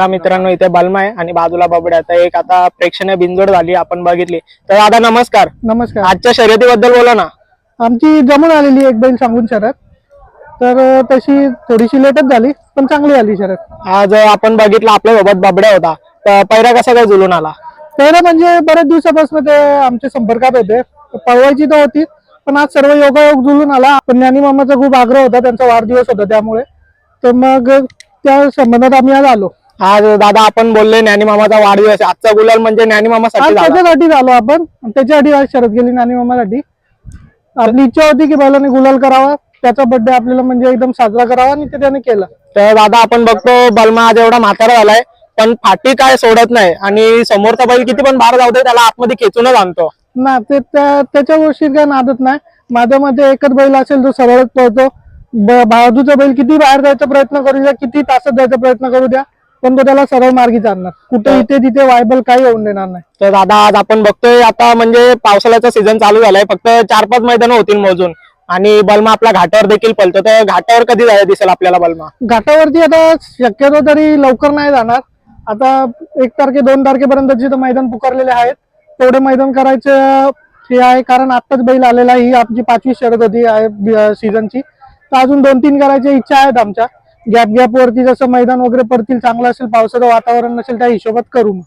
हा मित्रांनो इथे बलमा आहे आणि बाजूला बबड्या तर एक आता प्रेक्षणीय बिंजोड झाली आपण बघितली. तर दादा नमस्कार. नमस्कार. आजच्या शर्यतीबद्दल बोला ना. आमची जमून आलेली एक बैल सांगून शरद. तर तशी थोडीशी लेटच झाली पण चांगली आली शरद. आज आपण बघितलं आपल्यासोबत बबड्या होता. तर पैरा कसा काय जुलून आला? पहिलं म्हणजे बरेच दिवसापासून ते आमच्या संपर्कात होते. पळवायची तर होती पण आज सर्व योगायोग जुळून आला. पण ज्ञानी मामाचा खूप आग्रह होता त्यांचा वाढदिवस होता त्यामुळे. तर मग त्या संबंधात आम्ही आज आलो. आज दादा आपण बोलले ज्ञानी मामाचा वाढदिवस आहे. आजचा गुलाल म्हणजे ज्ञानी आज मामासाठी झाला. त्याच्यासाठी आलो आपण. त्याच्यासाठी आज शरद गेली ज्ञानी मामासाठी. आपली इच्छा होती की बैलाने गुलाल करावा. त्याचा बर्थडे आपल्याला म्हणजे एकदम साजरा करावा आणि ते त्याने केला. तर दादा आपण बघतो बलमा आज एवढा म्हातारा झालाय पण फाटी काय सोडत नाही. आणि समोरचा बैल किती पण बाहेर जाऊ दे त्याला आतमध्ये खेचूनच आणतो. ना ते त्या- त्याच्या गोष्टीत काय नादत नाही. माझ्यामध्ये एकच बैल असेल जो सरळच पळतो. ब- बाजूचा बैल किती बाहेर जायचा प्रयत्न करू द्या किती तासात जायचा प्रयत्न करू द्या. पण तो त्याला सरळ मार्गी चालणार. कुठे इथे तिथे वायबल काही होऊन देणार नाही. तर दादा आज आपण बघतोय आता म्हणजे पावसाळ्याचा सीझन चालू झालाय. फक्त चार पाच मैदान होतील मोजून. आणि बलमा आपला घाटावर देखील पळतो. तर घाटावर कधी जायला दिसेल आपल्याला बलमा? घाटावरती आता शक्यतो तरी लवकर नाही जाणार. आता एक तारखे दोन तारखेपर्यंत जिथं मैदान पुकारलेले आहेत. तेवढे मैदान करायचं हे आहे. कारण आत्ताच बैल आलेला आहे. ही आमची पाचवी शर्यत होती सीझनची तर अजून दोन तीन करायच्या इच्छा आहेत आमच्या. गॅप गॅप वरती जसं मैदान वगैरे पडतील चांगलं असेल पावसाचं वातावरण नसेल त्या हिशोबात करू मग.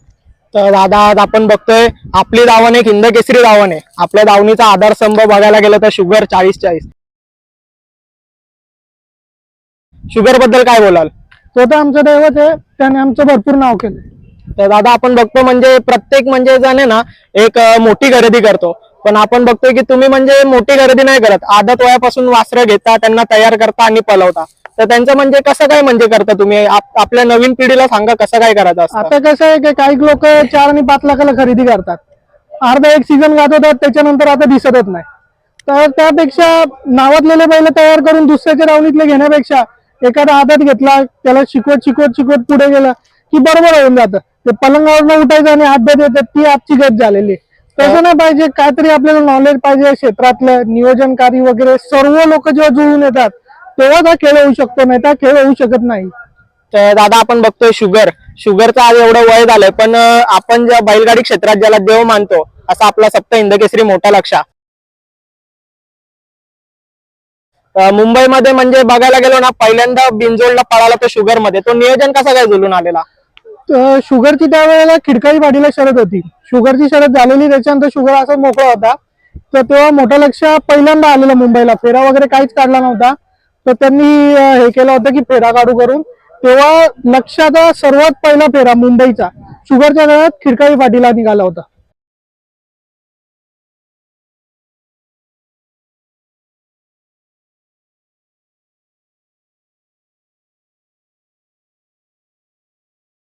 तर दादा आज आपण बघतोय आपली धावण एक हिंद केसरी धावण आहे. आपल्या धावणीचा आधारस्तंभ बघायला गेलं तर शुगर चाळीस चाळीस. शुगरबद्दल काय बोलाल? तो तर आमचं दैवत आहे त्याने आमचं भरपूर नाव केलं तर दादा आपण बघतो म्हणजे प्रत्येक म्हणजे जण आहे ना एक अं, मोठी खरेदी करतो. पण आपण बघतोय की तुम्ही म्हणजे मोठी खरेदी नाही करत. आदत वयापासून वासरं घेता त्यांना तयार करता आणि पलवता. तर त्यांचं म्हणजे कसं काय म्हणजे करता तुम्ही? आप- आपल्या नवीन पिढीला सांगा कसं काय करायचं असतं. आता कसं आहे की काही लोक चार आणि पाच लाखाला खरेदी करतात. अर्धा एक सीझन गाजवतात त्याच्यानंतर आता दिसतच नाही. तर त्यापेक्षा नावातलेले बैल तयार करून दुसऱ्याच्या दावणीतले घेण्यापेक्षा एखादा आदत घेतला त्याला शिकवत शिकवत शिकवत पुढे गेला की बरोबर होऊन जातं. ते पलंगावर उठायचं आणि हात येतात ती आजची गत झालेली आहे. तसं नाही पाहिजे काहीतरी आपल्याला नॉलेज पाहिजे क्षेत्रातलं नियोजनकारी वगैरे सर्व लोक जेव्हा जुळून येतात तेव्हा हा खेळ होऊ शकतो नाही तर खेळ होऊ शकत नाही. तर दादा आपण बघतोय शुगर. शुगरचं आज एवढं वय झालंय पण आपण ज्या बैलगाडी क्षेत्रात ज्याला देव मानतो असा आपला सप्त हिंद केसरी मोठा लक्षा. मुंबईमध्ये म्हणजे बघायला गेलो ना पहिल्यांदा बिंजोडला पळाला तो शुगरमध्ये तो नियोजन कसा काय झुलून आलेला? शुगरची त्यावेळेला खिडकाई पाटीला शरद होती. शुगरची शरद झालेली त्याच्यानंतर शुगर असा मोकळा होता. तर तेव्हा मोठा लक्ष पहिल्यांदा आलेला मुंबईला. फेरा वगैरे काहीच काढला नव्हता. तर त्यांनी हे केलं होतं की फेरा काढू करून. तेव्हा लक्षाचा सर्वात पहिला फेरा मुंबईचा. शुगरच्या काळात खिडकाई पाटीला निघाला होता.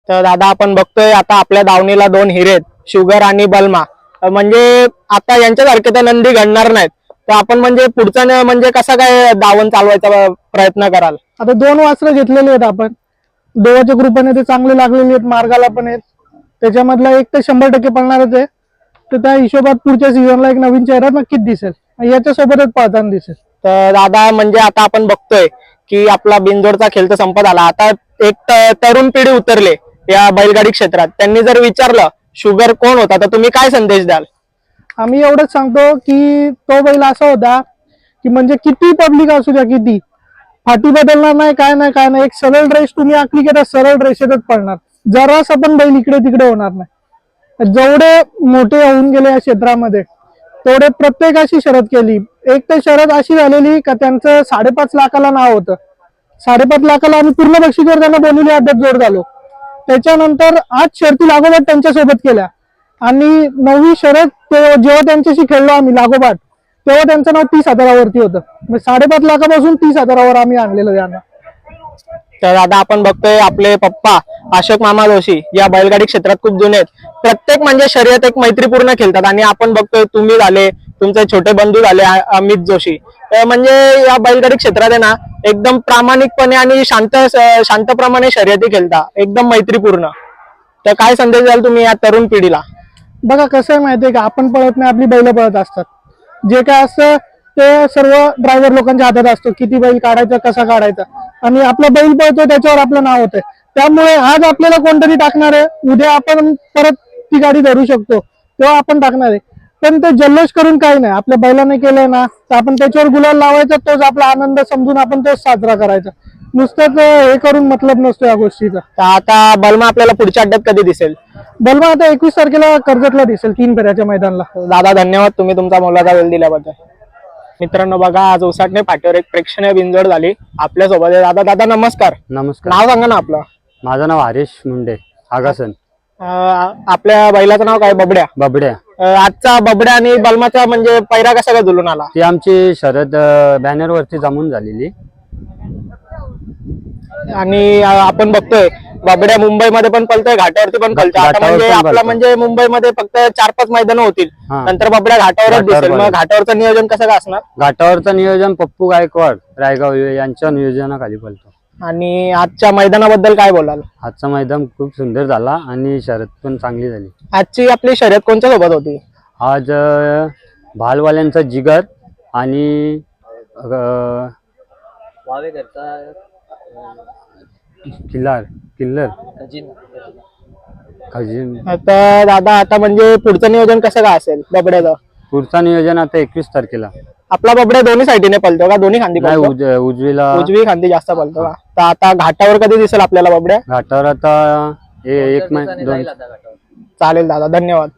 तर दादा आपण बघतोय आता आपल्या दावणीला दोन हिरे शुगर आणि बलमा. म्हणजे आता यांच्यासारखे तर नंदी घडणार नाहीत. तर आपण म्हणजे पुढचा म्हणजे कसा काय दावण चालवायचा प्रयत्न कराल? आता दोन वासरं घेतलेली आहेत आपण. देवाच्या कृपेने ते चांगले लागलेले आहेत मार्गाला पण आहेत. त्याच्यामधला एक तर शंभर टक्के पळणारच आहे. तर त्या हिशोबात पुढच्या सीझनला एक नवीन चेहरा नक्कीच दिसेल. याच्यासोबतच पळताना दिसेल. तर दादा म्हणजे आता आपण बघतोय की आपला बिनजोडचा खेळ तर संपत आला. आता एक तरुण पिढी उतरले. या बैलगाडी क्षेत्रात. त्यांनी जर विचारलं शुगर कोण होता? तर तुम्ही काय संदेश द्याल? आम्ही एवढंच सांगतो की तो बैल असा होता की म्हणजे किती पब्लिक असू द्या किती. फाटी बदलणार नाही काय नाही काय नाही. एक सरळ ड्रेस तुम्ही आखली की त्या सरळ ड्रेसेतच पडणार. जरास पण बैल इकडे तिकडे होणार नाही. जेवढे मोठे होऊन गेले या क्षेत्रामध्ये तेवढे प्रत्येकाशी शरद केली. एक तर शरद अशी झालेली का त्यांचं साडेपाच लाखाला नाव होतं. साडेपाच लाखाला आम्ही पूर्ण बक्षीसवर त्यांना बोलवली अद्याप जोड झालो. त्याच्यानंतर आज शर्ती लागोपाठ त्यांच्यासोबत केल्या. आणि नववी शरद जेव्हा त्यांच्याशी खेळलो आम्ही लागोपाठ तेव्हा त्यांचं नाव तीस हजारावरती होतं. म्हणजे साडेपाच लाखापासून तीस हजारावर आम्ही आणलेलं त्यांना तर आता आपण बघतोय आपले पप्पा अशोक मामा जोशी या बैलगाडी क्षेत्रात खूप जुने आहेत. प्रत्येक म्हणजे शर्यत एक मैत्रीपूर्ण खेळतात. आणि आपण बघतोय तुम्ही झाले तुमचे छोटे बंधू झाले अमित जोशी. म्हणजे या बैलगाडी क्षेत्रात आहे ना एकदम प्रामाणिकपणे आणि शांत शांतप्रमाणे शर्यती खेळता एकदम मैत्रीपूर्ण. तर काय संदेश द्याल तुम्ही या तरुण पिढीला? बघा कसं आहे माहितीये का आपण पळत नाही आपली बैल पळत असतात. जे काय असतं ते सर्व ड्रायव्हर लोकांच्या हातात असतो किती बैल काढायचा कसा काढायचा. आणि आपला बैल पळतो त्याच्यावर आपलं नाव होतंय. त्यामुळे आज आपल्याला कोणतरी टाकणार आहे उद्या आपण परत ती गाडी धरू शकतो तेव्हा आपण टाकणार आहे. पण ते जल्लोष करून काही नाही. आपल्या बैलाने केलंय ना तर आपण त्याच्यावर गुलाल लावायचा तोच आपला आनंद समजून आपण तोच साजरा करायचा. नुसतंच हे करून मतलब नसतो या गोष्टीचा. तर आता बलमा आपल्याला पुढच्या अड्ड्यात कधी दिसेल? बलमा आता एकवीस तारखेला कर्जतला दिसेल तीन फेऱ्याच्या मैदानाला. दादा धन्यवाद. तुम्ही तुमचा मोलाचा वेळ दिल्याबद्दल. मित्रांनो बघा आज ओसाटणे फाटीवर एक प्रेक्षणीय बिंजोड झाली. आपल्यासोबत आहे दादा. दादा नमस्कार. नमस्कार. नाव सांगा ना आपलं. माझं नाव हरीश मुंडे आगासन. अं, आपल्या बैलाचं नाव काय? बबड्या. बबड्या. आजचा बबड्या आणि बलमाचा म्हणजे पैरा कसा काय जुलून आला? ती आमची शरद बॅनर वरती जमून झालेली. आणि अं, आपण बघतोय बबड्या मुंबईमध्ये पण पलतोय घाटावरती पण पलतोय आता घाटावर म्हणजे पण आपला पळतो. म्हणजे मुंबईमध्ये फक्त चार पाच मैदान होतील. हा. नंतर बबड्या घाटावरच घाटावर दिसेल. मग पळेल. घाटावरचं नियोजन कसं काय असणार? घाटावरचं नियोजन पप्पू गायकवाड रायगाव यांच्या नियोजनाखाली पळतो. आणि आजच्या मैदानाबद्दल काय बोलाल? आजचा मैदान खूप सुंदर झाला आणि शरद पण चांगली झाली. आजची आपली शर्यत कोणत्या सोबत होती? आज अं, भालवाल्यांचा जिगर आणि अं, किल्लार किल्लर. खजिन. आता दादा आता म्हणजे पुढचं नियोजन कसं काय असेल? बबड्याचं पुढचा नियोजन आता एकवीस तारखेला. आपला बबड्या दोन्ही साईडीने पलतो का? दोन्ही खांदी नाही पलतो? उज- उजवीला उजवी खांदी जास्त पलतो का? तर आता घाटावर कधी दिसेल आपल्याला बबड्या? घाटावर आता एक महिना दोन चालेल दादा धन्यवाद.